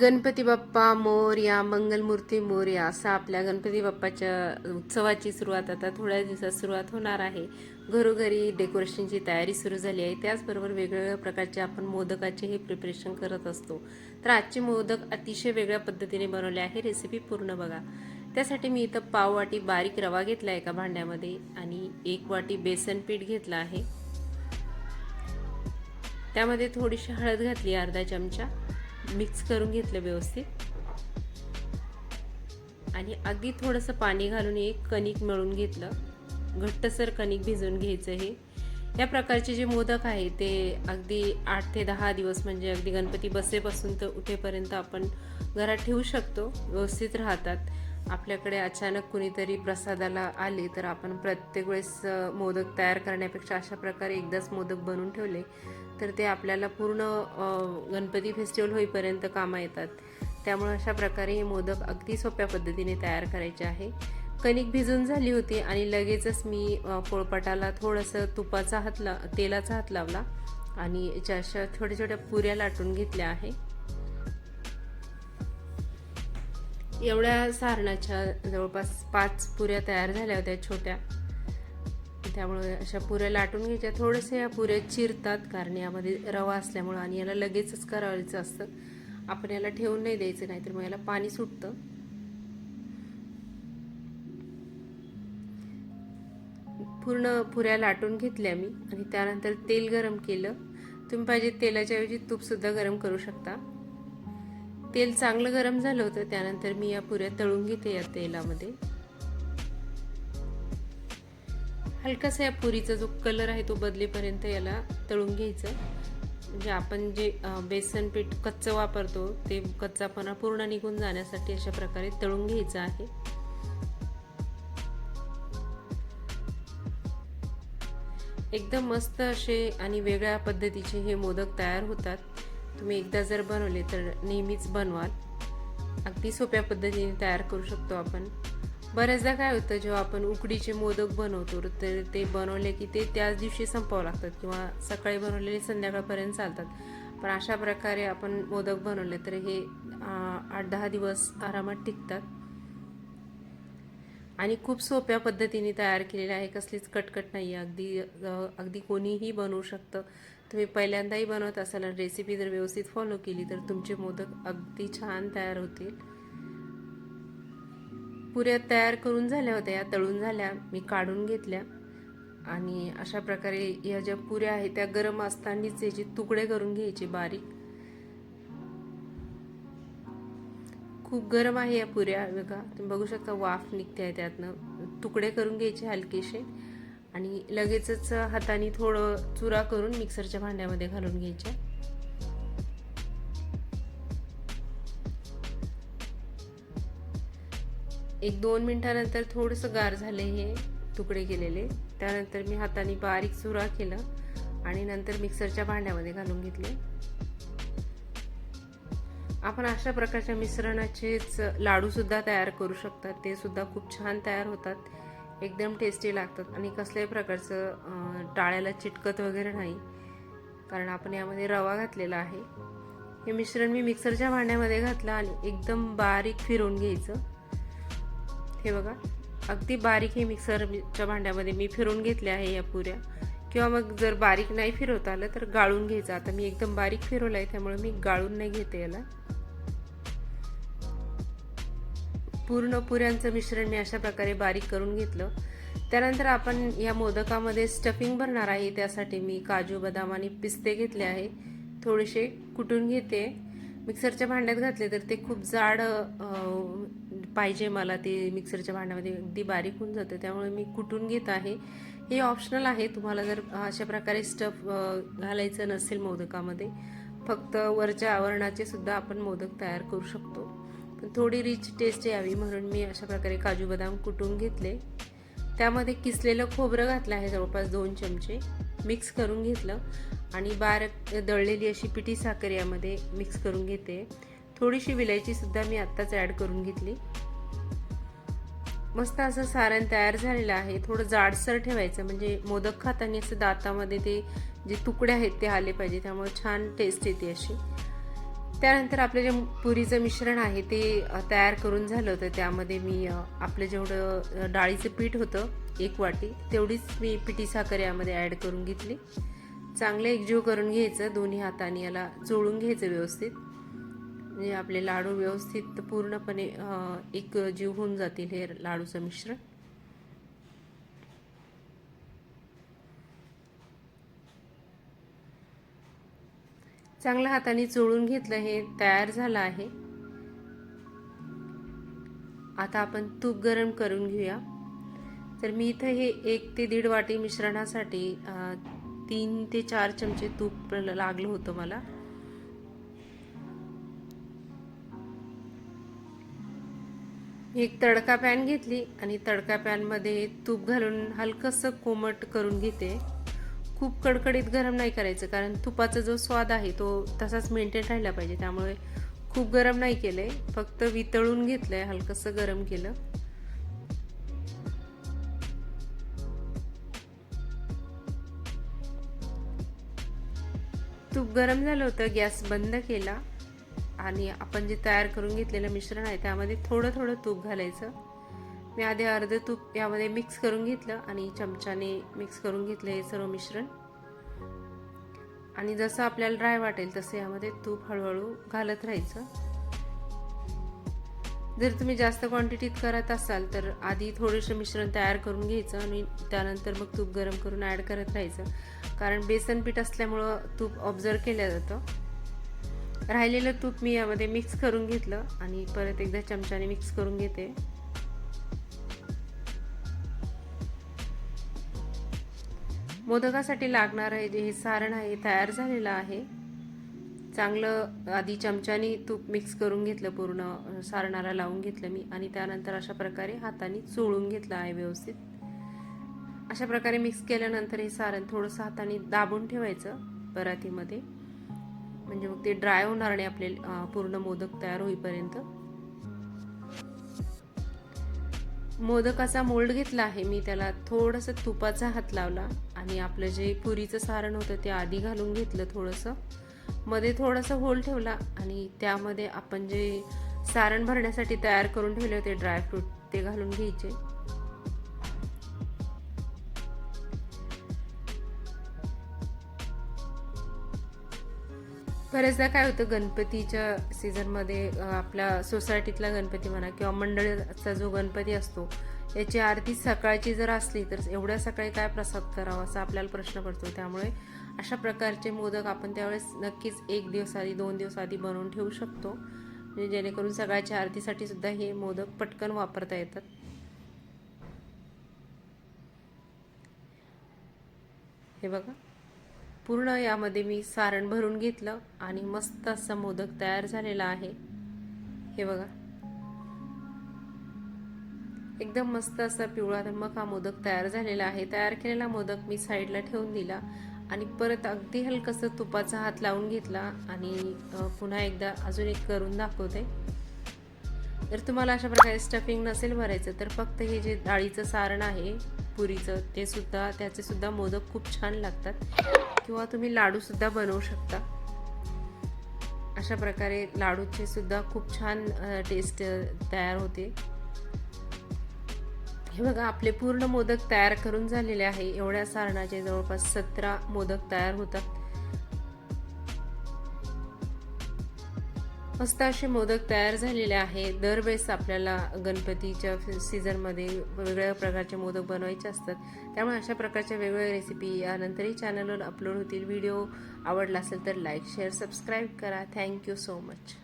गणपती बाप्पा मोरया मंगलमूर्ती मोर्या असा आपल्या गणपती बाप्पाच्या उत्सवाची सुरुवात आता थोड्या दिवसात सुरुवात होणार आहे. घरोघरी डेकोरेशनची तयारी सुरू झाली आहे. त्याचबरोबर वेगवेगळ्या प्रकारचे आपण मोदकाचे हे प्रिपरेशन करत असतो. तर आजचे मोदक अतिशय वेगळ्या पद्धतीने बनवले आहे. रेसिपी पूर्ण बघा. त्यासाठी मी इथं पाव वाटी बारीक रवा घेतला एका भांड्यामध्ये आणि एक वाटी बेसन पीठ घेतलं आहे. त्यामध्ये थोडीशी हळद घातली अर्धा चमचा. मिक्स करून घेतलं व्यवस्थित. आणि अगदी थोडंसं पाणी घालून एक कणिक मिळून घेतलं. घट्टसर कणिक भिजवून घ्यायचं हे. या प्रकारचे जे मोदक आहे ते अगदी आठ ते दहा दिवस म्हणजे अगदी गणपती बसेपासून तर उठेपर्यंत आपण घरात ठेवू शकतो. व्यवस्थित राहतात. आपल्याकडे अचानक कुणीतरी प्रसादाला आले तर आपण प्रत्येक वेळेस मोदक तयार करण्यापेक्षा अशा प्रकारे एकदाच मोदक बनवून ठेवले तर ते आपल्याला पूर्ण गणपती फेस्टिवल होईपर्यंत कामा येतात. त्यामुळे अशा प्रकारे हे मोदक अगदी सोप्या पद्धतीने तयार करायचे आहे. कणिक भिजून झाली होती आणि लगेचच मी पोळपाटाला थोडंसं तुपाचा हात ला तेलाचा हात लावला आणि याच्या अशा छोट्या छोट्या पुऱ्या लाटून घेतल्या आहे. एवढ्या सारणाच्या जवळपास पाच पुऱ्या तयार झाल्या होत्या छोट्या. त्यामुळे अशा पुऱ्या लाटून घ्यायच्या. थोडंसं या पुऱ्या चिरतात कारण यामध्ये रवा असल्यामुळं आणि याला लगेचच करायचं असतं. आपण याला ठेवून नाही द्यायचं नाहीतर मग याला पाणी सुटतं. पूर्ण पुऱ्या लाटून घेतल्या मी आणि त्यानंतर तेल गरम केलं. तुम्ही पाहिजे तेलाच्या ऐवजी तूपसुद्धा गरम करू शकता. तेल चांगलं गरम झालं होतं त्यानंतर मी या पुऱ्या तळून घेते या तेलामध्ये. हलकासा या पुरीचा जो कलर आहे तो बदलेपर्यंत याला तळून घ्यायचं. म्हणजे आपण जे बेसन पीठ कच्चं वापरतो ते कच्चापणा पूर्ण निघून जाण्यासाठी अशा प्रकारे तळून घ्यायचं आहे. एकदम मस्त असे आणि वेगळ्या पद्धतीचे हे मोदक तयार होतात. तुम्ही एकदा जर बनवले तर नेहमीच बनवाल. अगदी सोप्या पद्धतीने तयार करू शकतो आपण. बऱ्याचदा काय होतं जेव्हा आपण उकडीचे मोदक बनवतो तर ते बनवले की ते त्याच दिवशी संपावं लागतात किंवा सकाळी बनवलेले संध्याकाळपर्यंत चालतात. पण अशा प्रकारे आपण मोदक बनवले तर हे आठ दहा दिवस आरामात टिकतात. आणि खूप सोप्या पद्धतीने तयार केलेले आहे कसलीच कटकट नाही आहे अगदी अगदी कोणीही बनवू शकतं. तुम्ही पहिल्यांदाही बनवत असाल आणि रेसिपी जर व्यवस्थित फॉलो केली तर तुमचे मोदक अगदी छान तयार होतील. पुऱ्या तयार करून झाल्या होत्या या तळून झाल्या मी काढून घेतल्या. आणि अशा प्रकारे या ज्या पुऱ्या आहेत त्या गरम असतानाच याचे तुकडे करून घ्यायचे बारीक. खूप गरम आहे या पुऱ्या बघा तुम्ही बघू शकता वाफ निघते आहे त्यातनं. तुकडे करून घ्यायचे हलकेसे. आणि लगेचच हाताने थोडं चुरा करून मिक्सरच्या भांड्यामध्ये घालून घ्यायच्या एक दोन मिनिटानंतर थोडंसं गार झाले हे तुकडे केलेले. त्यानंतर मी हाताने बारीक चुरा केला आणि नंतर मिक्सरच्या भांड्यामध्ये घालून घेतले. आपण अशा प्रकारच्या मिश्रणाचेच लाडूसुद्धा तयार करू शकतात. ते सुद्धा खूप छान तयार होतात. एकदम टेस्टी लागतात. आणि कसल्याही प्रकारचं टाळ्याला चिटकत वगैरे नाही. कारण आपण यामध्ये रवा घातलेला आहे. हे मिश्रण मी मिक्सरच्या भांड्यामध्ये घातलं आणि एकदम बारीक फिरवून घ्यायचं. हे बघा अगदी बारीक हे मिक्सरच्या भांड्यामध्ये मी फिरवून घेतले आहे या पुऱ्या. किंवा मग जर बारीक नाही फिरवता आलं तर गाळून घ्यायचं. आता मी एकदम बारीक फिरवलं आहे त्यामुळे मी गाळून नाही घेते याला. पूर्ण पुऱ्यांचं मिश्रण मी अशा प्रकारे बारीक करून घेतलं. त्यानंतर आपण या मोदकामध्ये स्टफिंग भरणार आहे. त्यासाठी मी काजू बदाम आणि पिस्ते घेतले आहे. थोडेसे कुटून घेते. मिक्सरच्या भांड्यात घातले तर ते खूप जाड पाहिजे मला. ते मिक्सरच्या भांड्यामध्ये अगदी बारीक होऊन जातं. त्यामुळे मी कुटून घेत आहे. हे ऑप्शनल आहे. तुम्हाला जर अशा प्रकारे स्टफ घालायचं नसेल मोदकामध्ये फक्त वरच्या आवरणाचे सुद्धा आपण मोदक तयार करू शकतो. थोडी रिच टेस्ट यावी म्हणून मी अशा प्रकारे काजू बदाम कुटून घेतले. त्यामध्ये किसलेलं खोबरं घातलं आहे जवळपास दोन चमचे. मिक्स करून घेतलं आणि बारीक दळलेली अशी पिठी साखर यामध्ये मिक्स करून घेते. थोडीशी विलायचीसुद्धा मी आत्ताच ॲड करून घेतली. मस्त असं सारण तयार झालेलं आहे. थोडं जाडसर ठेवायचं म्हणजे मोदक खाताना असं दातामध्ये ते जे तुकडे आहेत ते आले पाहिजे त्यामुळे छान टेस्ट येते अशी. त्यानंतर आपलं जे पुरीचं मिश्रण आहे ते तयार करून झालं होतं. त्यामध्ये मी आपलं जेवढं डाळीचं पीठ होतं एक वाटी तेवढीच मी पिठी साखर यामध्ये ॲड करून घेतली. चांगलं एकजीव करून घ्यायचं दोन्ही हाताने याला चोळून घ्यायचं व्यवस्थित. म्हणजे आपले लाडू व्यवस्थित पूर्णपणे एक जीव होऊन जातील हे लाडूचं मिश्रण. चांगल्या हाताने चोळून घेतलं हे तयार झालं आहे. आता आपण तूप गरम करून घेऊया. तर मी इथं हे एक ते दीड वाटी मिश्रणासाठी तीन ते चार चमचे तूप लागलं होतं मला. एक तडका पॅन घेतली आणि तडका पॅनमध्ये तूप घालून हलकंसं कोमट करून घेते. खूप कडकडीत गरम नाही करायचं कारण तुपाचा जो स्वाद आहे तो तसाच मेंटेन राहिला पाहिजे. त्यामुळे खूप गरम नाही केलंय फक्त वितळून घेतलंय हलकंसं गरम केलं. तूप गरम झालं होतं गॅस बंद केला आणि आपण जे तयार करून घेतलेलं मिश्रण आहे त्यामध्ये थोडं थोडं तूप घालायचं. मी आधी अर्धे तूप यामध्ये मिक्स करून घेतलं आणि चमच्याने मिक्स करून घेतलं हे सर्व मिश्रण. आणि जसं आपल्याला ड्राय वाटेल तसं यामध्ये तूप हळूहळू घालत राहायचं. जर तुम्ही जास्त क्वांटिटीत करत असाल तर आधी थोडंसं मिश्रण तयार करून घ्यायचं आणि त्यानंतर मग तूप गरम करून ॲड करत राहायचं. कारण बेसन पीठ असल्यामुळं तूप ऑब्झर्व केलं जातं. राहिलेलं तूप मी यामध्ये मिक्स करून घेतलं आणि परत एकदा चमच्याने मिक्स करून घेते. मोदकासाठी लागणारं जे हे सारण आहे तयार झालेलं आहे. चांगलं आधी चमच्याने तूप मिक्स करून घेतलं पूर्ण सारणाला लावून घेतलं मी आणि त्यानंतर अशा प्रकारे हाताने चोळून घेतलं आहे व्यवस्थित. अशा प्रकारे मिक्स केल्यानंतर हे सारण थोडंसं हाताने दाबून ठेवायचं परातीमध्ये. म्हणजे मग ते ड्राय होणार नाही आपले पूर्ण मोदक तयार होईपर्यंत. मोदकाचा मोल्ड घेतला आहे. मी त्याला थोडंसं तुपाचा हात लावला आणि आपलं जे पुरीचं सारण होतं ते आधी घालून घेतलं थोडंसं. मध्ये थोडंसं होल ठेवला आणि त्यामध्ये आपण जे सारण भरण्यासाठी तयार करून ठेवले होते ड्रायफ्रूट ते घालून घ्यायचे. बरेचदा काय होतं गणपतीच्या सीझनमध्ये आपल्या सोसायटीतला गणपती म्हणा किंवा मंडळाचा जो गणपती असतो याची आरती सकाळची जर असली तर एवढ्या सकाळी काय प्रसाद करावा असा आपल्याला प्रश्न पडतो. त्यामुळे अशा प्रकारचे मोदक आपण त्यावेळेस नक्कीच एक दिवस आधी दोन दिवस आधी बनवून ठेवू शकतो. म्हणजे जेणेकरून सकाळच्या आरतीसाठी सुद्धा हे मोदक पटकन वापरता येतात. हे बघा. पूर्ण यामध्ये मी सारण भरून घेतलं आणि मस्त असा मोदक तयार झालेला आहे. हे बघा. एकदम मस्त असा पिवळा मग हा मोदक तयार झालेला आहे. तयार केलेला मोदक मी साईडला ठेवून दिला आणि परत अगदी हलकसं तुपाचा हात लावून घेतला आणि पुन्हा एकदा अजून एक करून दाखवते. जर तुम्हाला अशा प्रकारे स्टफिंग नसेल भरायचं तर फक्त हे जे डाळीचं सारण आहे पुरीचं ते सुद्धा त्याचे सुद्धा मोदक खूप छान लागतात. किंवा तुम्ही लाडू सुद्धा बनवू शकता. अशा प्रकारे लाडूचे सुद्धा खूप छान टेस्ट तयार होते. हे बघा आपले पूर्ण मोदक तयार करून झालेले आहे. एवढ्या सारणाचे जवळपास सतरा मोदक तयार होतात. मस्त असे मोदक तयार झालेले आहे दरवेळेस आपल्याला गणपतीच्या सीझनमध्ये वेगवेगळ्या प्रकारचे मोदक बनवायचे असतात. त्यामुळे अशा प्रकारच्या वेगवेगळ्या रेसिपी यानंतरही चॅनलवर अपलोड होतील. व्हिडिओ आवडला असेल तर लाईक शेअर सबस्क्राईब करा. Thank you so much